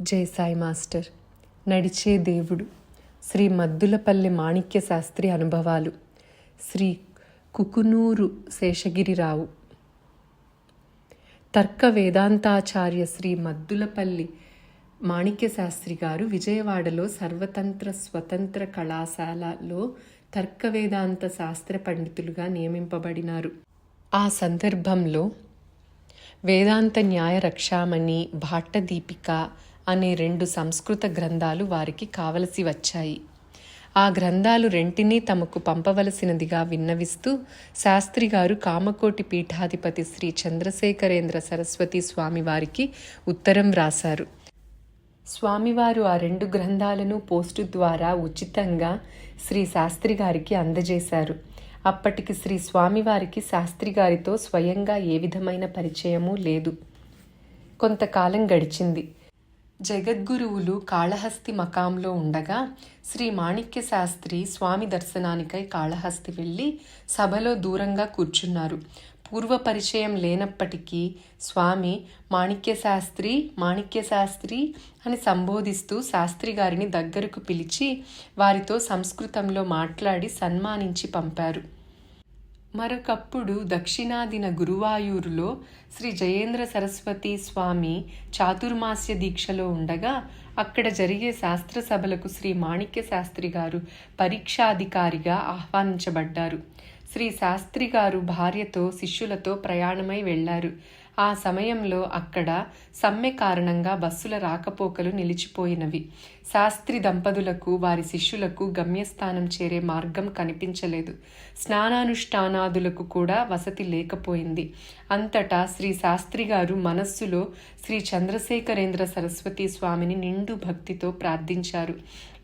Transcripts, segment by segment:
జై సాయి మాస్టర్. నడిచే దేవుడు. శ్రీ మద్దులపల్లి మాణిక్య శాస్త్రి అనుభవాలు. శ్రీ కుకునూరు శేషగిరిరావు. తర్క వేదాంతాచార్య శ్రీ మద్దులపల్లి మాణిక్య శాస్త్రి గారు విజయవాడలో సర్వతంత్ర స్వతంత్ర కళాశాలలో తర్క వేదాంత శాస్త్ర పండితులుగా నియమింపబడినారు. ఆ సందర్భంలో వేదాంత న్యాయ రక్షామణి భాట్టదీపిక అనే రెండు సంస్కృత గ్రంథాలు వారికి కావలసి వచ్చాయి. ఆ గ్రంథాలు రెంటినీ తమకు పంపవలసినదిగా విన్నవిస్తూ శాస్త్రిగారు కామకోటి పీఠాధిపతి శ్రీ చంద్రశేఖరేంద్ర సరస్వతి స్వామివారికి ఉత్తరం రాశారు స్వామివారు ఆ రెండు గ్రంథాలను పోస్టు ద్వారా ఉచితంగా శ్రీ శాస్త్రి గారికి అందజేశారు. అప్పటికి శ్రీ స్వామివారికి శాస్త్రి గారితో స్వయంగా ఏ విధమైన పరిచయమూ లేదు. కొంతకాలం గడిచింది. జగద్గురువులు కాళహస్తి మకాంలో ఉండగా శ్రీ మాణిక్య శాస్త్రి స్వామి దర్శనానికై కాళహస్తి వెళ్ళి సభలో దూరంగా కూర్చున్నారు. పూర్వ పరిచయం లేనప్పటికీ స్వామి మాణిక్య శాస్త్రి మాణిక్య శాస్త్రి అని సంబోధిస్తూ శాస్త్రి గారిని దగ్గరకు పిలిచి వారితో సంస్కృతంలో మాట్లాడి సన్మానించి పంపారు. మరొకప్పుడు దక్షిణాదిన గురువాయూరులో శ్రీ జయేంద్ర సరస్వతి స్వామి చాతుర్మాస్య దీక్షలో ఉండగా అక్కడ జరిగే శాస్త్ర సభలకు శ్రీ మాణిక్య శాస్త్రి గారు పరీక్షాధికారిగా ఆహ్వానించబడ్డారు. శ్రీ శాస్త్రి గారు భార్యతో శిష్యులతో ప్రయాణమై వెళ్ళారు ఆ సమయంలో అక్కడ సమ్మె కారణంగా బస్సుల రాకపోకలు నిలిచిపోయినవి. శాస్త్రి దంపతులకు వారి శిష్యులకు గమ్యస్థానం చేరే మార్గం కనిపించలేదు. స్నానానుష్ఠానాదులకు కూడా వసతి లేకపోయింది. అంతటా శ్రీ శాస్త్రి గారు మనస్సులో శ్రీ చంద్రశేఖరేంద్ర సరస్వతి స్వామిని నిండు భక్తితో ప్రార్థించారు.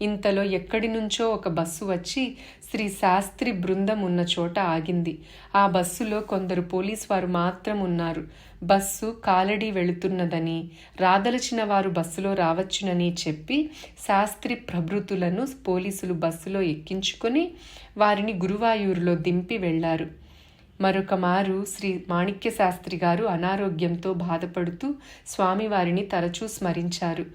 ఇంతలో ఎక్కడి నుంచో ఒక బస్సు వచ్చి శ్రీ శాస్త్రి బృందం ఉన్న చోట ఆగింది. ఆ బస్సులో కొందరు పోలీస్ వారు మాత్రం ఉన్నారు. బస్సు కాలడి వెళుతున్నదని రాదలచిన వారు బస్సులో రావచ్చునని చెప్పి శాస్త్రి ప్రభృతులను పోలీసులు బస్సులో ఎక్కించుకొని వారిని గురువాయూరులో దింపి వెళ్ళారు. మరొక మారు శ్రీ మాణిక్య శాస్త్రి గారు అనారోగ్యంతో బాధపడుతూ స్వామివారిని తరచూ స్మరించారు.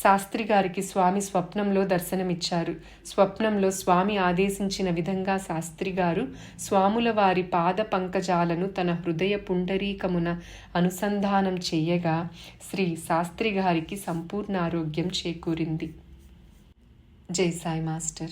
శాస్త్రి గారికి స్వామి స్వప్నంలో దర్శనమిచ్చారు. స్వప్నంలో స్వామి ఆదేశించిన విధంగా శాస్త్రి గారు స్వాముల వారి పాద పంకజాలను తన హృదయ పుండరీకమున అనుసంధానం చేయగా శ్రీ శాస్త్రి గారికి సంపూర్ణ ఆరోగ్యం చేకూరింది. జై సాయి మాస్టర్.